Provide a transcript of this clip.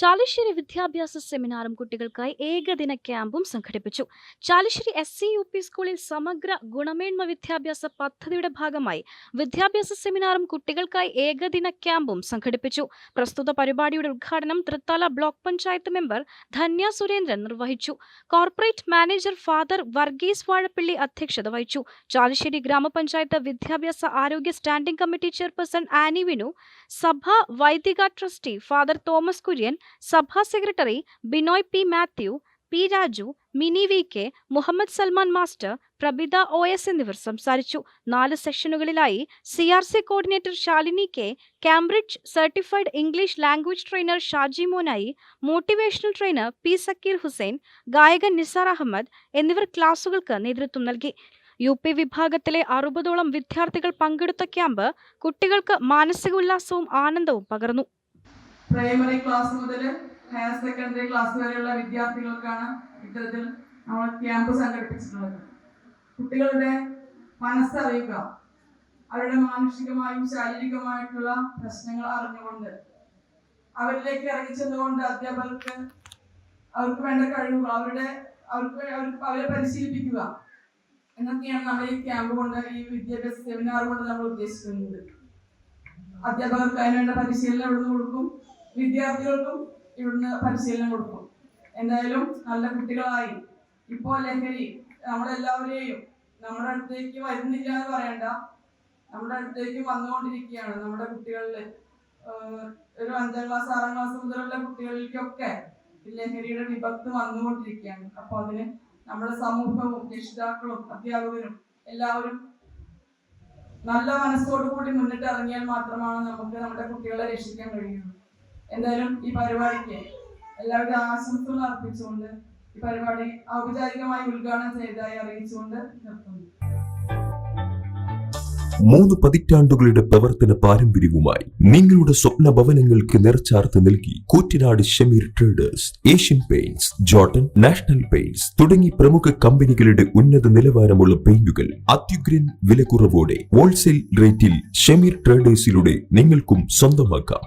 ചാലിശ്ശേരി വിദ്യാഭ്യാസ സെമിനാറും കുട്ടികൾക്കായി ഏകദിന ക്യാമ്പും സംഘടിപ്പിച്ചു. Chalissery S C U P സ്കൂളിൽ സമഗ്ര ഗുണമേന്മ വിദ്യാഭ്യാസ പദ്ധതിയുടെ ഭാഗമായി വിദ്യാഭ്യാസ സെമിനാറും കുട്ടികൾക്കായി ഏകദിന ക്യാമ്പും സംഘടിപ്പിച്ചു. പ്രസ്തുത പരിപാടിയുടെ ഉദ്ഘാടനം തൃത്താല ബ്ലോക്ക് പഞ്ചായത്ത് മെമ്പർ ധന്യ സുരേന്ദ്രൻ നിർവഹിച്ചു. Corporate manager father Varghese Vazhappilly അധ്യക്ഷത വഹിച്ചു. ചാലിശ്ശേരി ഗ്രാമപഞ്ചായത്ത് വിദ്യാഭ്യാസ ആരോഗ്യ standing committee chairperson Annie Vinu സഭ വൈദിക ട്രസ്റ്റി ഫാദർ തോമസ് കുര്യൻ സഭാ secretary Binoy P Mathew P Raju Mini V K Muhammad Salman master Prabitha O S എന്നിവർ സംസാരിച്ചു. നാല് സെഷനുകളിലായി C R C coordinator Shalini K Cambridge certified English language trainer Shaji Monayi motivational trainer P Zakir Hussain ഗായകൻ നിസാർ അഹമ്മദ് എന്നിവർ ക്ലാസുകൾക്ക് നേതൃത്വം നൽകി. U P വിഭാഗത്തിലെ അറുപതോളം വിദ്യാർത്ഥികൾ പങ്കെടുത്ത ക്യാമ്പ് കുട്ടികൾക്ക് മാനസിക ഉല്ലാസവും ആനന്ദവും പകർന്നു. പ്രൈമറി ക്ലാസ് മുതൽ ഹയർ സെക്കൻഡറി ക്ലാസ് വരെയുള്ള വിദ്യാർത്ഥികൾക്കാണ് ഇത്തരത്തിൽ നമ്മൾ ക്യാമ്പ് സംഘടിപ്പിച്ചിട്ടുള്ളത്. കുട്ടികളുടെ മനസ്സറിയുക അവരുടെ മാനസികമായും ശാരീരികമായിട്ടുള്ള പ്രശ്നങ്ങൾ അറിഞ്ഞുകൊണ്ട് അവരിലേക്ക് ഇറങ്ങിച്ചെന്നുകൊണ്ട് അധ്യാപകർക്ക് അവർക്ക് വേണ്ട കഴിവുകൾ അവരുടെ അവർക്ക് അവർക്ക് അവരെ പരിശീലിപ്പിക്കുക. എന്നൊക്കെയാണ് നമ്മൾ ഈ ക്യാമ്പ് കൊണ്ട് ഈ വിദ്യാഭ്യാസ സെമിനാർ കൊണ്ട് നമ്മൾ ഉദ്ദേശിക്കുന്നത്. അധ്യാപകർക്ക് അതിനുവേണ്ട പരിശീലനം ഇവിടുന്ന് കൊടുക്കും? വിദ്യാർത്ഥികൾക്കും ഇവിടുന്ന് പരിശീലനം കൊടുക്കും. എന്തായാലും നല്ല കുട്ടികളായി. ഇപ്പോ ലഹരി നമ്മളെല്ലാവരെയും നമ്മുടെ അടുത്തേക്ക് വരുന്നില്ല എന്ന് പറയണ്ട. നമ്മുടെ അടുത്തേക്ക് വന്നുകൊണ്ടിരിക്കുകയാണ്. നമ്മുടെ കുട്ടികളിൽ ഒരു അഞ്ചാം ക്ലാസ് ആറാം ക്ലാസ് മുതലുള്ള കുട്ടികളിലേക്കൊക്കെ ലഹരിയുടെ വിപത്ത് വന്നുകൊണ്ടിരിക്കുകയാണ്. അപ്പൊ അതിന് നമ്മുടെ സമൂഹവും രക്ഷിതാക്കളും അധ്യാപകരും എല്ലാവരും നല്ല മനസ്സോടു കൂടി മുന്നിട്ട് ഇറങ്ങിയാൽ മാത്രമാണ് നമുക്ക് നമ്മുടെ കുട്ടികളെ രക്ഷിക്കാൻ കഴിയുള്ളൂ. എന്തായാലും ഈ പരിപാടിക്ക് എല്ലാവരുടെ ആശംസകൾ അർപ്പിച്ചുകൊണ്ട് ഈ പരിപാടി ഔപചാരികമായി ഉദ്ഘാടനം ചെയ്തതായി അറിയിച്ചുകൊണ്ട് നിർത്തുന്നു. മൂന്ന് പതിറ്റാണ്ടുകളുടെ പ്രവർത്തന പാരമ്പര്യവുമായി നിങ്ങളുടെ സ്വപ്ന ഭവനങ്ങൾക്ക് നിറച്ചാർത്ത് നൽകി Koottanad Shameer traders Asian paints Jotun national paints തുടങ്ങി പ്രമുഖ കമ്പനികളുടെ ഉന്നത നിലവാരമുള്ള പെയിന്റുകൾ അത്യുഗ്രൻ വിലക്കുറവോടെ ഹോൾസെയിൽ റേറ്റിൽ ഷമീർ ട്രേഡേഴ്സിലൂടെ നിങ്ങൾക്കും സ്വന്തമാക്കാം.